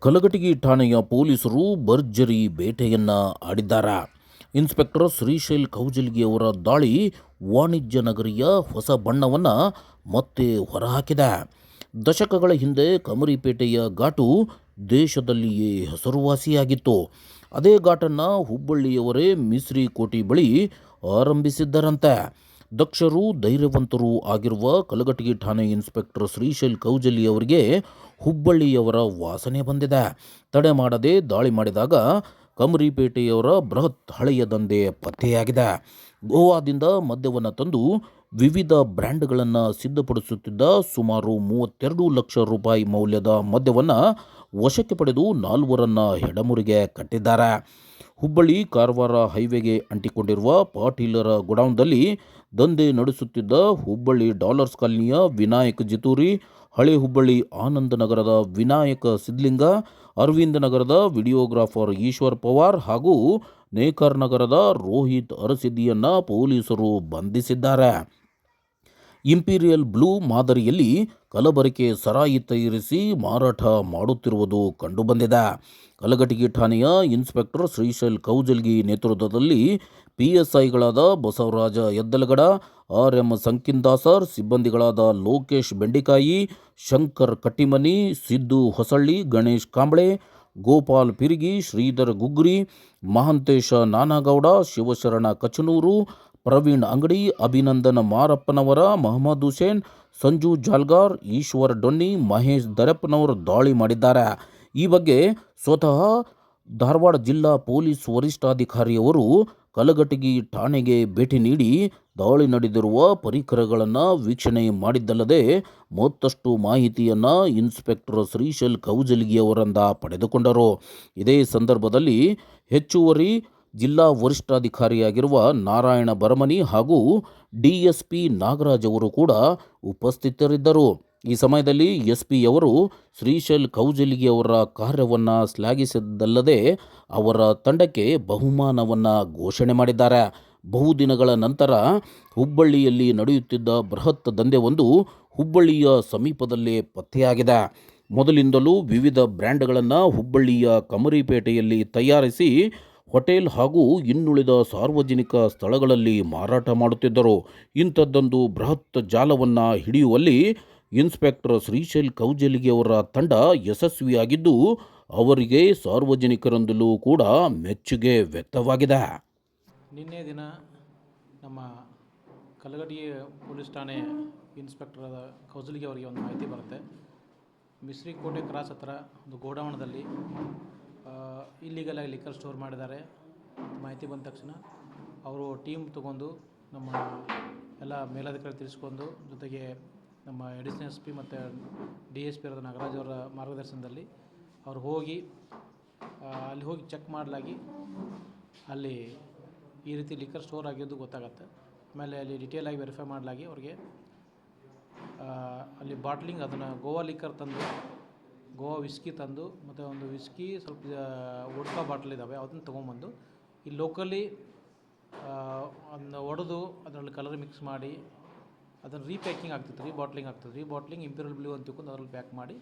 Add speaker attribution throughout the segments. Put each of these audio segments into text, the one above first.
Speaker 1: ಕಲಘಟಗಿ ಠಾಣೆಯ ಪೊಲೀಸರು ಭರ್ಜರಿ ಬೇಟೆಯನ್ನ ಆಡಿದ್ದಾರೆ. ಇನ್ಸ್ಪೆಕ್ಟರ್ ಶ್ರೀಶೈಲ್ ಕೌಜಲ್ಗಿ ಅವರ ದಾಳಿ ವಾಣಿಜ್ಯ ನಗರಿಯ ಹೊಸ ಬಣ್ಣವನ್ನು ಮತ್ತೆ ಹೊರಹಾಕಿದೆ. ದಶಕಗಳ ಹಿಂದೆ ಕಮರಿಪೇಟೆಯ ಘಾಟು ದೇಶದಲ್ಲಿಯೇ ಹೆಸರುವಾಸಿಯಾಗಿತ್ತು. ಅದೇ ಘಾಟನ್ನು ಹುಬ್ಬಳ್ಳಿಯವರೇ ಮಿಸ್ರಿ ಕೋಟಿ ಬಳಿ ಆರಂಭಿಸಿದ್ದರಂತೆ. ದಕ್ಷರು, ಧೈರ್ಯವಂತರು ಆಗಿರುವ ಕಲಗಟಗಿ ಠಾಣೆ ಇನ್ಸ್ಪೆಕ್ಟರ್ ಶ್ರೀಶೈಲ್ ಕೌಜಲಿ ಅವರಿಗೆ ಹುಬ್ಬಳ್ಳಿಯವರ ವಾಸನೆ ಬಂದಿದೆ. ತಡೆ ಮಾಡದೆ ದಾಳಿ ಮಾಡಿದಾಗ ಕಮರಿಪೇಟೆಯವರ ಬೃಹತ್ ಹಳೆಯ ದಂಧೆ ಪತ್ತೆಯಾಗಿದೆ. ಗೋವಾದಿಂದ ಮದ್ಯವನ್ನು ತಂದು ವಿವಿಧ ಬ್ರ್ಯಾಂಡ್ಗಳನ್ನು ಸಿದ್ಧಪಡಿಸುತ್ತಿದ್ದ ಸುಮಾರು ಮೂವತ್ತೆರಡು ಲಕ್ಷ ರೂಪಾಯಿ ಮೌಲ್ಯದ ಮದ್ಯವನ್ನು ವಶಕ್ಕೆ ಪಡೆದು ನಾಲ್ವರನ್ನು ಹೆಡಮುರಿಗೆ ಕಟ್ಟಿದ್ದಾರೆ. ಹುಬ್ಬಳ್ಳಿ ಕಾರವಾರ ಹೈವೇಗೆ ಅಂಟಿಕೊಂಡಿರುವ ಪಾಟೀಲರ ಗೋಡೌನ್ದಲ್ಲಿ ದಂಧೆ ನಡೆಸುತ್ತಿದ್ದ ಹುಬ್ಬಳ್ಳಿ ಡಾಲರ್ಸ್ ಕಾಲನಿಯ ವಿನಾಯಕ್ ಜಿತೂರಿ, ಹಳೆ ಹುಬ್ಬಳ್ಳಿ ಆನಂದ ನಗರದ ವಿನಾಯಕ ಸಿದ್ಲಿಂಗ ಅರವಿಂದ ನಗರದ ವಿಡಿಯೋಗ್ರಾಫರ್ ಈಶ್ವರ್ ಪವಾರ್ ಹಾಗೂ ನೇಕರ್ ನಗರದ ರೋಹಿತ್ ಅರಸಿದ್ದಿಯನ್ನು ಪೊಲೀಸರು ಬಂಧಿಸಿದ್ದಾರೆ. ಇಂಪೀರಿಯಲ್ ಬ್ಲೂ ಮಾದರಿಯಲ್ಲಿ ಕಲಬರಿಕೆ ಸರಾಯಿ ತಯಾರಿಸಿ ಮಾರಾಟ ಮಾಡುತ್ತಿರುವುದು ಕಂಡುಬಂದಿದೆ. ಕಲಘಟಗಿ ಠಾಣೆಯ ಇನ್ಸ್ಪೆಕ್ಟರ್ ಶ್ರೀಶೈಲ್ ಕೌಜಲ್ಗಿ ನೇತೃತ್ವದಲ್ಲಿ ಪಿಎಸ್ಐಗಳಾದ ಬಸವರಾಜ ಎದ್ದಲಗಡ ಆರ್ ಎಂ ಸಂಕಿಂದಾಸರ್ ಸಿಬ್ಬಂದಿಗಳಾದ ಲೋಕೇಶ್ ಬೆಂಡಿಕಾಯಿ, ಶಂಕರ್ ಕಟ್ಟಿಮನಿ, ಸಿದ್ದು ಹೊಸಳ್ಳಿ, ಗಣೇಶ್ ಕಾಂಬಳೆ, ಗೋಪಾಲ್ ಪಿರಿಗಿ, ಶ್ರೀಧರ್ ಗುಗ್ರಿ, ಮಹಾಂತೇಶ ನಾನಾಗೌಡ, ಶಿವಶರಣ ಕಚನೂರು ಪ್ರವೀಣ್ ಅಂಗಡಿ, ಅಭಿನಂದನ ಮಾರಪ್ಪನವರ ಮಹಮ್ಮದ್ ಹುಸೇನ್, ಸಂಜು ಜಾಲ್ಗಾರ್, ಈಶ್ವರ್ ಡೊನ್ನಿ, ಮಹೇಶ್ ದರಪ್ಪನವರು ದಾಳಿ ಮಾಡಿದ್ದಾರೆ. ಈ ಬಗ್ಗೆ ಸ್ವತಃ ಧಾರವಾಡ ಜಿಲ್ಲಾ ಪೊಲೀಸ್ ವರಿಷ್ಠಾಧಿಕಾರಿಯವರು ಕಲಘಟಗಿ ಠಾಣೆಗೆ ಭೇಟಿ ನೀಡಿ ದಾಳಿ ನಡೆದಿರುವ ಪರಿಕರಗಳನ್ನು ವೀಕ್ಷಣೆ ಮಾಡಿದ್ದಲ್ಲದೆ ಮತ್ತಷ್ಟು ಮಾಹಿತಿಯನ್ನು ಇನ್ಸ್ಪೆಕ್ಟರ್ ಶ್ರೀಶೈಲ್ ಕೌಜಲ್ಗಿ ಅವರಿಂದ ಪಡೆದುಕೊಂಡರು. ಇದೇ ಸಂದರ್ಭದಲ್ಲಿ ಹೆಚ್ಚುವರಿ ಜಿಲ್ಲಾ ವರಿಷ್ಠಾಧಿಕಾರಿಯಾಗಿರುವ ನಾರಾಯಣ ಬರಮನಿ ಹಾಗೂ ಡಿಎಸ್ಪಿ ನಾಗರಾಜ್ ಅವರು ಕೂಡ ಉಪಸ್ಥಿತರಿದ್ದರು. ಈ ಸಮಯದಲ್ಲಿ ಎಸ್ ಪಿಯವರು ಶ್ರೀಶೈಲ್ ಕೌಜಲಿಗೆ ಅವರ ಕಾರ್ಯವನ್ನು ಶ್ಲಾಘಿಸಿದ್ದಲ್ಲದೆ ಅವರ ತಂಡಕ್ಕೆ ಬಹುಮಾನವನ್ನು ಘೋಷಣೆ ಮಾಡಿದ್ದಾರೆ. ಬಹುದಿನಗಳ ನಂತರ ಹುಬ್ಬಳ್ಳಿಯಲ್ಲಿ ನಡೆಯುತ್ತಿದ್ದ ಬೃಹತ್ ದಂಧೆವೊಂದು ಹುಬ್ಬಳ್ಳಿಯ ಸಮೀಪದಲ್ಲೇ ಪತ್ತೆಯಾಗಿದೆ. ಮೊದಲಿಂದಲೂ ವಿವಿಧ ಬ್ರ್ಯಾಂಡ್ಗಳನ್ನು ಹುಬ್ಬಳ್ಳಿಯ ಕಮರಿಪೇಟೆಯಲ್ಲಿ ತಯಾರಿಸಿ ಹೋಟೆಲ್ ಹಾಗೂ ಇನ್ನುಳಿದ ಸಾರ್ವಜನಿಕ ಸ್ಥಳಗಳಲ್ಲಿ ಮಾರಾಟ ಮಾಡುತ್ತಿದ್ದರು. ಇಂಥದ್ದೊಂದು ಬೃಹತ್ ಜಾಲವನ್ನು ಹಿಡಿಯುವಲ್ಲಿ ಇನ್ಸ್ಪೆಕ್ಟರ್ ಶ್ರೀಶೈಲ್ ಕೌಜಲಿಗೆ ಅವರ ತಂಡ ಯಶಸ್ವಿಯಾಗಿದ್ದು, ಅವರಿಗೆ ಸಾರ್ವಜನಿಕರಂದಲೂ ಕೂಡ ಮೆಚ್ಚುಗೆ ವ್ಯಕ್ತವಾಗಿದೆ.
Speaker 2: ನಿನ್ನೆ ದಿನ ನಮ್ಮ ಕಲಗಡಿ ಪೊಲೀಸ್ ಠಾಣೆ ಇನ್ಸ್ಪೆಕ್ಟರ್ ಕೌಜಲಿಗೆ ಅವರಿಗೆ ಒಂದು ಮಾಹಿತಿ ಬರುತ್ತೆ. ಮಿಸ್ರಿ ಕೋಟೆ ಕ್ರಾಸ್ ಹತ್ರ ಒಂದು ಗೋಡೌನದಲ್ಲಿ ಇಲ್ಲಿಗಲಾಗಿ ಲಿಕ್ಕರ್ ಸ್ಟೋರ್ ಮಾಡಿದ್ದಾರೆ ಮಾಹಿತಿ ಬಂದ ತಕ್ಷಣ ಅವರು ಟೀಮ್ ತೊಗೊಂಡು ನಮ್ಮ ಎಲ್ಲ ಮೇಲಾಧಿಕಾರಿ ತಿಳಿಸ್ಕೊಂಡು ಜೊತೆಗೆ ನಮ್ಮ ಎಡಿಷನಲ್ ಎಸ್ ಪಿ ಮತ್ತು ಡಿ ಎಸ್ ಪಿ ಆದ ನಾಗರಾಜ್ ಅವರ ಮಾರ್ಗದರ್ಶನದಲ್ಲಿ ಅವ್ರು ಹೋಗಿ ಅಲ್ಲಿ ಹೋಗಿ ಚೆಕ್ ಮಾಡಲಾಗಿ ಅಲ್ಲಿ ಈ ರೀತಿ ಲಿಕ್ಕರ್ ಸ್ಟೋರ್ ಆಗಿದ್ದು ಗೊತ್ತಾಗತ್ತೆ. ಆಮೇಲೆ ಅಲ್ಲಿ ಡಿಟೇಲಾಗಿ ವೆರಿಫೈ ಮಾಡಲಾಗಿ ಅವ್ರಿಗೆ ಅಲ್ಲಿ ಬಾಟ್ಲಿಂಗ್ ಅದನ್ನು ಗೋವಾ ಲಿಕ್ಕರ್ ತಂದು ಗೋವಾ ವಿಸ್ಕಿ ತಂದು ಮತ್ತು ಒಂದು ವಿಸ್ಕಿ ಸ್ವಲ್ಪ ವೋಡ್ಕಾ ಬಾಟ್ಲ್ ಇದ್ದಾವೆ ಅದನ್ನು ತೊಗೊಂಬಂದು ಈ ಲೋಕಲಿ ಅದನ್ನ ಒಡೆದು ಅದರಲ್ಲಿ ಕಲರ್ ಮಿಕ್ಸ್ ಮಾಡಿ ಅದನ್ನು ರೀಪ್ಯಾಕಿಂಗ್ ಆಗ್ತಿತ್ತು ರೀಬಾಟ್ಲಿಂಗ್ ಆಗ್ತದೆ ರೀಬಾಟ್ಲಿಂಗ್ ಇಂಪೀರಿಯಲ್ ಬ್ಲೂ ಅಂತ ತಿಳ್ಕೊಂಡು ಅದರಲ್ಲಿ ಪ್ಯಾಕ್ ಮಾಡಿ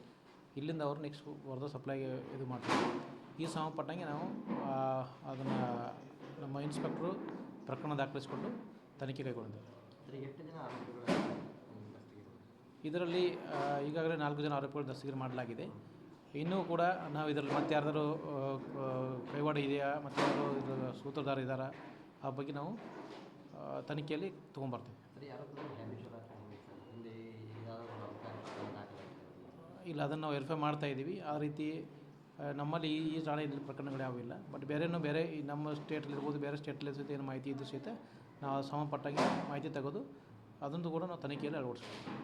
Speaker 2: ಇಲ್ಲಿಂದ ಅವರು ನೆಕ್ಸ್ಟ್ ಹೊರದ ಸಪ್ಲೈಗೆ ಇದು ಮಾಡ್ತಾರೆ. ಈ ಸಂಬಂಧಪಟ್ಟಂಗೆ ನಾವು ಅದನ್ನು ನಮ್ಮ ಇನ್ಸ್ಪೆಕ್ಟ್ರು ಪ್ರಕರಣ ದಾಖಲಿಸಿಕೊಂಡು ತನಿಖೆ ಕೈಗೊಂಡಿದ್ದೇವೆ. ಇದರಲ್ಲಿ ಈಗಾಗಲೇ ನಾಲ್ಕು ಜನ ಆರೋಪಿಗಳನ್ನು ದಸ್ತಗಿರಿ ಮಾಡಲಾಗಿದೆ. ಇನ್ನೂ ಕೂಡ ನಾವು ಇದರಲ್ಲಿ ಮತ್ತೆ ಯಾರಾದರೂ ಕೈವಾಡ ಇದೆಯಾ ಮತ್ತು ಯಾರು ಇದರ ಸೂತ್ರಧಾರ ಇದ್ದಾರಾ ಆ ಬಗ್ಗೆ ನಾವು ತನಿಖೆಯಲ್ಲಿ ತೊಗೊಂಬರ್ತೀವಿ. ಇಲ್ಲ ಅದನ್ನು ನಾವು ವೆರಿಫೈ ಮಾಡ್ತಾ ಇದ್ದೀವಿ. ಆ ರೀತಿ ನಮ್ಮಲ್ಲಿ ಈ ಈ ಠಾಣೆಯಲ್ಲಿ ಪ್ರಕರಣಗಳು ಯಾವುವು ಇಲ್ಲ. ಬಟ್ ಬೇರೆನೂ ಬೇರೆ ಈ ನಮ್ಮ ಸ್ಟೇಟಲ್ಲಿರ್ಬೋದು ಬೇರೆ ಸ್ಟೇಟಲ್ಲಿ ಸಹಿತ ಏನು ಮಾಹಿತಿ ಇದ್ದ ಸಹಿತ ನಾವು ಸಂಬಂಧಪಟ್ಟಾಗೆ ಮಾಹಿತಿ ತೆಗೆದು ಅದನ್ನು ಕೂಡ ನಾವು ತನಿಖೆಯಲ್ಲಿ ಅಳವಡಿಸ್ತೀವಿ